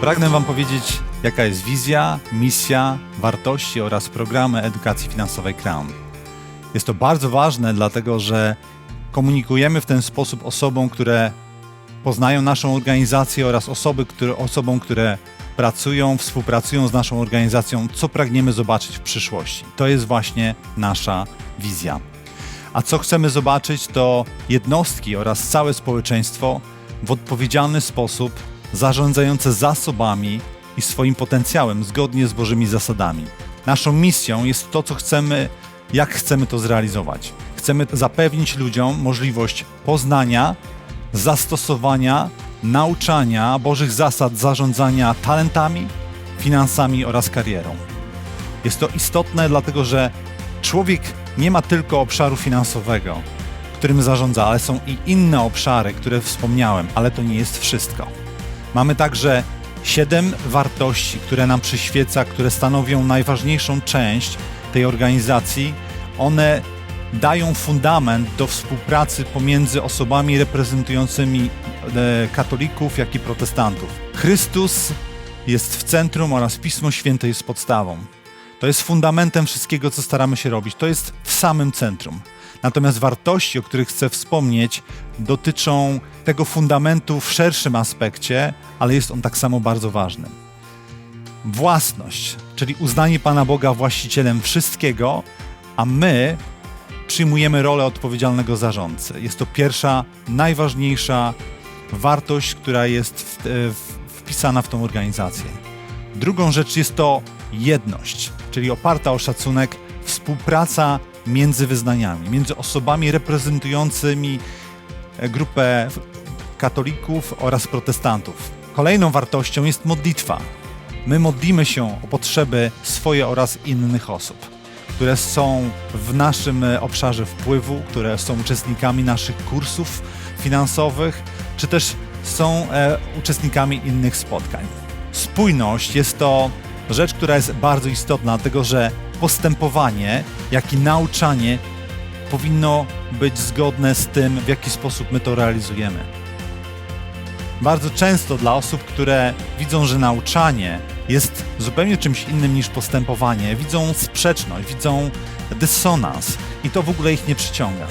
Pragnę Wam powiedzieć, jaka jest wizja, misja, wartości oraz programy edukacji finansowej Crown. Jest to bardzo ważne, dlatego że komunikujemy w ten sposób osobom, które poznają naszą organizację oraz osoby, które, osobom, które pracują, współpracują z naszą organizacją, co pragniemy zobaczyć w przyszłości. To jest właśnie nasza wizja. A co chcemy zobaczyć, to jednostki oraz całe społeczeństwo w odpowiedzialny sposób zarządzające zasobami i swoim potencjałem zgodnie z Bożymi zasadami. Naszą misją jest to, co chcemy, jak chcemy to zrealizować. Chcemy zapewnić ludziom możliwość poznania, zastosowania, nauczania Bożych zasad zarządzania talentami, finansami oraz karierą. Jest to istotne, dlatego że człowiek nie ma tylko obszaru finansowego, którym zarządza, ale są i inne obszary, które wspomniałem, ale to nie jest wszystko. Mamy także siedem wartości, które nam przyświeca, które stanowią najważniejszą część tej organizacji. One dają fundament do współpracy pomiędzy osobami reprezentującymi e, katolików, jak i protestantów. Chrystus jest w centrum oraz Pismo Święte jest podstawą. To jest fundamentem wszystkiego, co staramy się robić. To jest w samym centrum. Natomiast wartości, o których chcę wspomnieć, dotyczą tego fundamentu w szerszym aspekcie, ale jest on tak samo bardzo ważny. Własność, czyli uznanie Pana Boga właścicielem wszystkiego, a my przyjmujemy rolę odpowiedzialnego zarządcy. Jest to pierwsza, najważniejsza wartość, która jest w, w, wpisana w tą organizację. Drugą rzecz jest to jedność, czyli oparta o szacunek, współpraca między wyznaniami, między osobami reprezentującymi grupę katolików oraz protestantów. Kolejną wartością jest modlitwa. My modlimy się o potrzeby swoje oraz innych osób, które są w naszym obszarze wpływu, które są uczestnikami naszych kursów finansowych, czy też są e, uczestnikami innych spotkań. Spójność jest to rzecz, która jest bardzo istotna, dlatego że postępowanie, jak i nauczanie powinno być zgodne z tym, w jaki sposób my to realizujemy. Bardzo często dla osób, które widzą, że nauczanie jest zupełnie czymś innym niż postępowanie, widzą sprzeczność, widzą dysonans i to w ogóle ich nie przyciąga.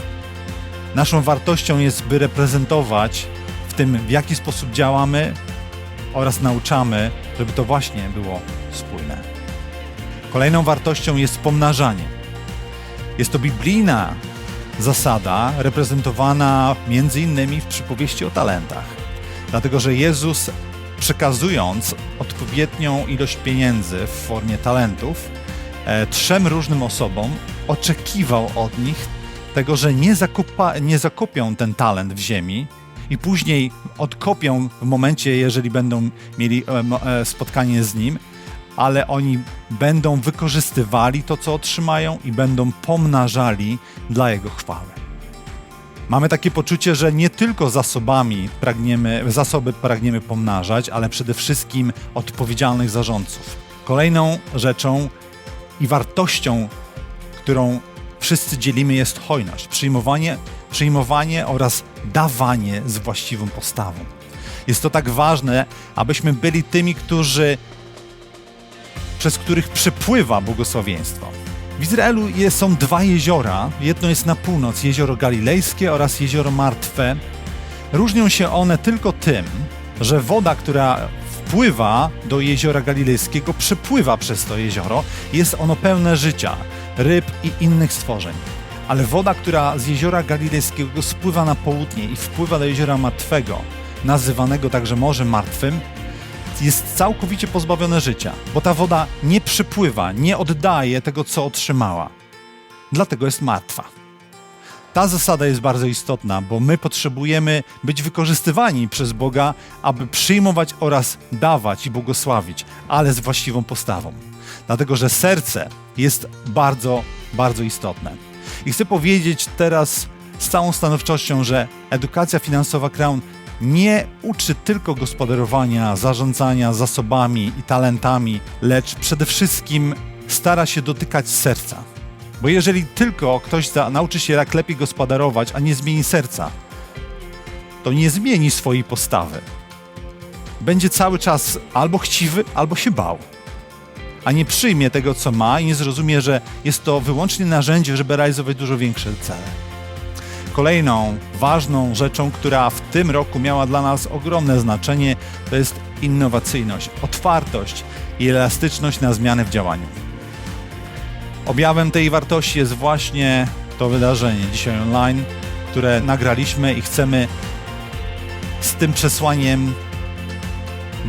Naszą wartością jest, by reprezentować w tym, w jaki sposób działamy oraz nauczamy, żeby to właśnie było. Kolejną wartością jest pomnażanie. Jest to biblijna zasada reprezentowana między innymi w przypowieści o talentach. Dlatego, że Jezus przekazując odpowiednią ilość pieniędzy w formie talentów e, trzem różnym osobom, oczekiwał od nich tego, że nie, zakupa, nie zakopią ten talent w ziemi i później odkopią w momencie, jeżeli będą mieli e, e, spotkanie z nim, ale oni będą wykorzystywali to, co otrzymają i będą pomnażali dla Jego chwały. Mamy takie poczucie, że nie tylko zasobami pragniemy, zasoby pragniemy pomnażać, ale przede wszystkim odpowiedzialnych zarządców. Kolejną rzeczą i wartością, którą wszyscy dzielimy, jest hojność, przyjmowanie, przyjmowanie oraz dawanie z właściwą postawą. Jest to tak ważne, abyśmy byli tymi, którzy przez których przepływa błogosławieństwo. W Izraelu są dwa jeziora. Jedno jest na północ, jezioro Galilejskie oraz jezioro Martwe. Różnią się one tylko tym, że woda, która wpływa do jeziora Galilejskiego, przepływa przez to jezioro. Jest ono pełne życia, ryb i innych stworzeń. Ale woda, która z jeziora Galilejskiego spływa na południe i wpływa do jeziora Martwego, nazywanego także Morzem Martwym, jest całkowicie pozbawione życia, bo ta woda nie przypływa, nie oddaje tego, co otrzymała. Dlatego jest martwa. Ta zasada jest bardzo istotna, bo my potrzebujemy być wykorzystywani przez Boga, aby przyjmować oraz dawać i błogosławić, ale z właściwą postawą. Dlatego, że serce jest bardzo, bardzo istotne. I chcę powiedzieć teraz z całą stanowczością, że edukacja finansowa Crown nie uczy tylko gospodarowania, zarządzania zasobami i talentami, lecz przede wszystkim stara się dotykać serca. Bo jeżeli tylko ktoś nauczy się jak lepiej gospodarować, a nie zmieni serca, to nie zmieni swojej postawy. będzie cały czas albo chciwy, albo się bał. A nie przyjmie tego, co ma i nie zrozumie, że jest to wyłącznie narzędzie, żeby realizować dużo większe cele. Kolejną ważną rzeczą, która w tym roku miała dla nas ogromne znaczenie, to jest innowacyjność, otwartość i elastyczność na zmiany w działaniu. Objawem tej wartości jest właśnie to wydarzenie dzisiaj online, które nagraliśmy i chcemy z tym przesłaniem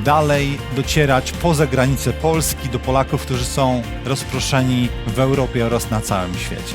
dalej docierać poza granice Polski do Polaków, którzy są rozproszeni w Europie oraz na całym świecie.